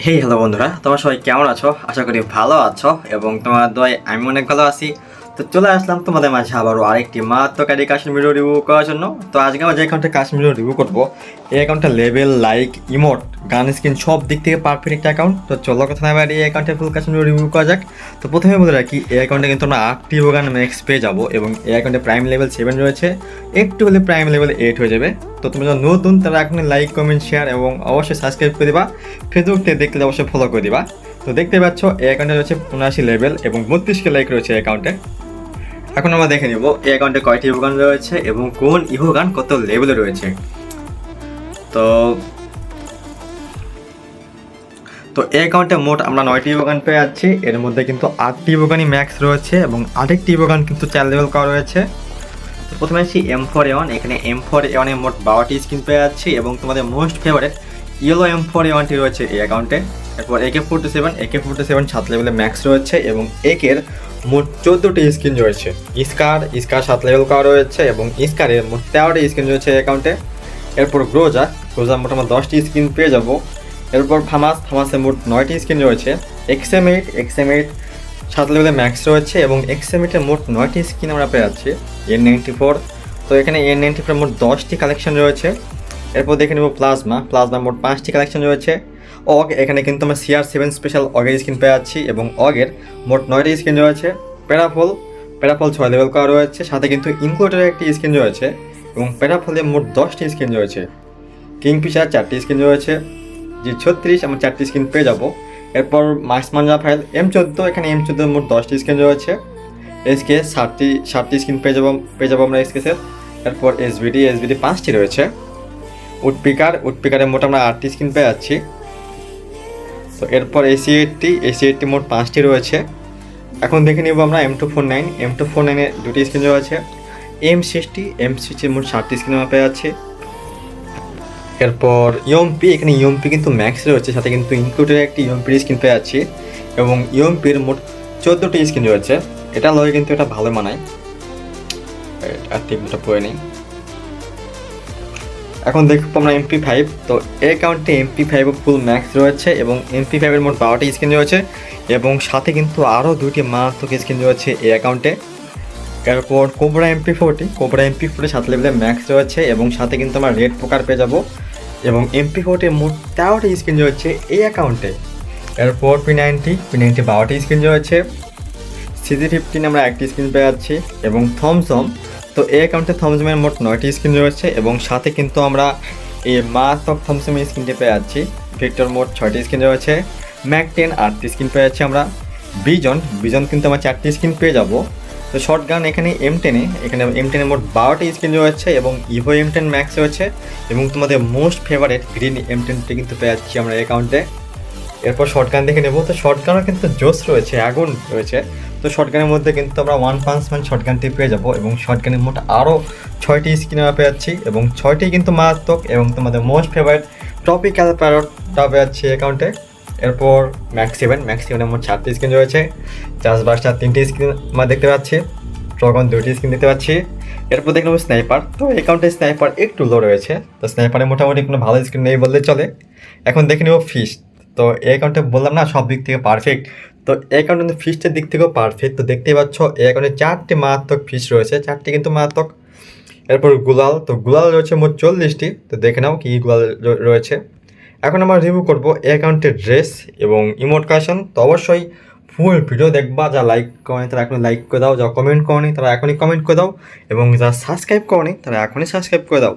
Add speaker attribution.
Speaker 1: Hey hello বন্ধুরা। তোমার সবাই কেমন আছো? আশা করি ভালো আছো এবং তোমার দয় আমি অনেক ভালো আছি। তো চলে আসলাম তোমাদের মাঝে আবারও আরেকটি মাত্রকারী কাশ্মীর রিভিউ করার জন্য। তো আজকে আমার যে অ্যাকাউন্টে কাশ্মীর রিভিউ করব, এই অ্যাকাউন্টটা level like emote gun screen সব দিক থেকে পারফেক্ট একটা অ্যাকাউন্ট তো চলো কথা না এই অ্যাকাউন্টে ফুল কাশ্মীর রিভিউ করা যাক। তো প্রথমে বলে রাখি, এই অ্যাকাউন্টে কিন্তু আমরা আটটি গান ম্যাক্স পেয়ে যাব এবং এই অ্যাকাউন্টে প্রাইম লেভেল সেভেন রয়েছে। একটু হলে প্রাইম লেভেল এইট হয়ে যাবে। তো তুমি যখন নতুন, তারা এখন লাইক কমেন্ট শেয়ার এবং অবশ্যই সাবস্ক্রাইব করে দিবা। ফেসবুক থেকে দেখলে অবশ্যই ফলো করে দিবা। তো দেখতে পাচ্ছ, এই অ্যাকাউন্টে রয়েছে উনআশি লেভেল এবং বত্রিশকে লাইক রয়েছে অ্যাকাউন্টে এখন আমরা দেখে নিব, এই অ্যাকাউন্টে কয়টি ইভোগান রয়েছে এবং কোন ইভোগান কত লেভেলে রয়েছে। তো তো এই অ্যাকাউন্টে মোট আমরা নয়টি ইভোগান পেয়ে যাচ্ছি। এর মধ্যে কিন্তু আটটি ইভোগানই ম্যাক্স রয়েছে এবং আরেকটি ইভোগান কিন্তু চার লেভেল করা রয়েছে। তো প্রথমে আসছি এম ফোর ওয়ান এখানে এম ফোর এ ওয়ানে মোট বারোটি স্কিন পেয়ে যাচ্ছি এবং তোমাদের most favourite yellow M four ওয়ানটি রয়েছে এই অ্যাকাউন্টে এরপর AK forty seven AK forty seven সাত লেভেলে ম্যাক্স রয়েছে এবং একের মোট চোদ্দোটি স্কিন রয়েছে। ইস্কার ইস্কার সাত লেভেল করা রয়েছে এবং ইস্কারের মোট তেরোটি স্কিন রয়েছে এই অ্যাকাউন্টে এরপর গ্রোজা গ্রোজা মোটামুটি দশটি স্কিন পেয়ে যাব। এরপর ফামাস, ফামাসে মোট নয়টি স্কিন রয়েছে। এক্সএম এইট এক্সএম এইট সাত লেভেলে ম্যাক্স রয়েছে এবং এক্সএম এইটের মোট নয়টি স্কিন আমরা পেয়ে যাচ্ছি এন নাইনটি ফোর তো এখানে এন নাইনটি ফোর মোট দশটি কালেকশন রয়েছে। এরপর দেখে নেব প্লাজমা প্লাজমা মোট পাঁচটি কালেকশন রয়েছে। অগ, এখানে কিন্তু আমরা সিআর সেভেন স্পেশাল অগের স্কিন পেয়ে যাচ্ছি এবং অগের মোট নয়টি স্কিন রয়েছে। প্যারাফল প্যারাফল ছয় লেভেল করা রয়েছে, সাথে কিন্তু ইনক্লুডের একটি স্কিন রয়েছে এবং প্যারাফলে মোট দশটি স্কিন রয়েছে। কিংফিশার চারটি স্কিন রয়েছে। জি ছত্রিশ, আমরা চারটি স্ক্রিন পেয়ে যাব। এরপর মাস মাঞ্জা ফাইল এম চোদ্দ, এখানে এম চোদ্দোর মোট দশটি স্কিন রয়েছে। এসকে ষাটটি ষাটটি স্ক্রিন পেয়ে যাব পেয়ে যাব আমরা এসকেসের এরপর এসবিডি এসবিডি পাঁচটি রয়েছে। উডপিকার উডপিকারের মোট আমরা আটটি স্ক্রিন পেয়ে যাচ্ছি। তো এরপর এসি এইটটি এসি এইটটি মোট পাঁচটি রয়েছে। এখন দেখে নিব আমরা M two four nine M two four নাইনের দুটি স্ক্রিন রয়েছে। এম সিক্সটি এম সিক্সটির মোট ষাটটি স্ক্রিন আমরা পেয়ে যাচ্ছি। এরপর ইয়মপি এখানে ইয়মপি কিন্তু ম্যাক্স রয়েছে, সাথে কিন্তু ইনক্লুডেড একটি ইয়মপির স্ক্রিন পেয়ে যাচ্ছি এবং ইয়মপির মোট চোদ্দোটি স্ক্রিন রয়েছে। এটা লয়ে কিন্তু এটা ভালো মানায়। আর টিপটা পরে নিই। এখন দেখব আমরা এমপি ফাইভ তো এই অ্যাকাউন্টে এমপি ফাইভ ফুল ম্যাক্স রয়েছে এবং এমপি ফাইভের মোট বারোটি স্ক্রিন রয়েছে এবং সাথে কিন্তু আরও দুইটি মারাত্মক স্ক্রিন রয়েছে এই অ্যাকাউন্টে এরপর cobra MP forty cobra MP forty সাত লেভেলে ম্যাক্স রয়েছে এবং সাথে কিন্তু আমরা রেড পোকার পেয়ে যাব। এবং এমপি ফোরটি মোট তেরোটি স্ক্রিন রয়েছে এই অ্যাকাউন্টে এরপর পি নাইনটি পি নাইনটি বারোটি স্ক্রিন রয়েছে। সিজি ফিফটিন আমরা একটি স্ক্রিন পেয়ে যাচ্ছি এবং থমসম তো এই অ্যাকাউন্টে থমসমের মোট নয়টি স্ক্রিন রয়েছে এবং সাথে কিন্তু আমরা এই মারাত্মক থমসমের স্ক্রিনটি পেয়ে যাচ্ছি। ভিক্টর মোট ছয়টি স্ক্রিন রয়েছে। ম্যাক টেন আটটি স্ক্রিন পেয়ে যাচ্ছি আমরা। বিজন বিজন কিন্তু আমরা চারটি স্ক্রিন পেয়ে যাব। তো শর্ট গান এখানে এম টেনে এখানে এম টেনে মোট বারোটি স্ক্রিন রয়েছে এবং ইভো এম টেন ম্যাক্স রয়েছে এবং তোমাদের মোস্ট ফেভারেট গ্রিন এম টেনটি কিন্তু পেয়ে যাচ্ছি আমরা অ্যাকাউন্টে এরপর শর্ট গান দেখে নেব, তো শর্ট গানও কিন্তু জোস রয়েছে, আগুন রয়েছে। তো শর্ট গানের মধ্যে কিন্তু আমরা ওয়ান পাঁচ ম্যান শর্ট গানটি পেয়ে যাব এবং শর্ট গানের মোট আরও ছয়টি স্ক্রিন আমরা পেয়ে যাচ্ছি এবং ছয়টি কিন্তু মারাত্মক এবং তোমাদের মোস্ট ফেভারিট টপিক্যাল প্যারটটা পেয়ে যাচ্ছি অ্যাকাউন্টে এরপর ম্যাক্স সেভেন ম্যাক্স সেভেনের মোট চারটি স্ক্রিন রয়েছে। চাষবাসটার তিনটি স্ক্রিন আমরা দেখতে পাচ্ছি। ড্রগন দুইটি স্ক্রিন দেখতে পাচ্ছি। এরপর দেখলাম স্নাইপার তো অ্যাকাউন্টে স্নাইপার একটু লো রয়েছে। তো স্নাইপারে মোটামুটি কোনো ভালো স্ক্রিন নেই বললে চলে। এখন দেখে নেব ফিস তো এই অ্যাকাউন্টে বললাম না, সব দিক থেকে পারফেক্ট তো এই অ্যাকাউন্টে কিন্তু ফিসের দিক থেকেও পারফেক্ট তো দেখতেই পাচ্ছ, এই অ্যাকাউন্টে চারটি মারাত্মক ফিস রয়েছে। চারটি কিন্তু মারাত্মক। এরপর গুলাল তো গুলাল রয়েছে মোট চল্লিশটি। তো দেখে নাও কী গুলাল রয়েছে। এখন আমরা রিভিউ করব এই অ্যাকাউন্টের ড্রেস এবং ইমোট কাশন তো অবশ্যই ফুল ভিডিও দেখবা, যা লাইক করে তারা এখনই লাইক করে দাও, যা কমেন্ট করনি তারা এখনই কমেন্ট করে দাও এবং যা সাবস্ক্রাইব করনি তারা এখনই সাবস্ক্রাইব করে দাও।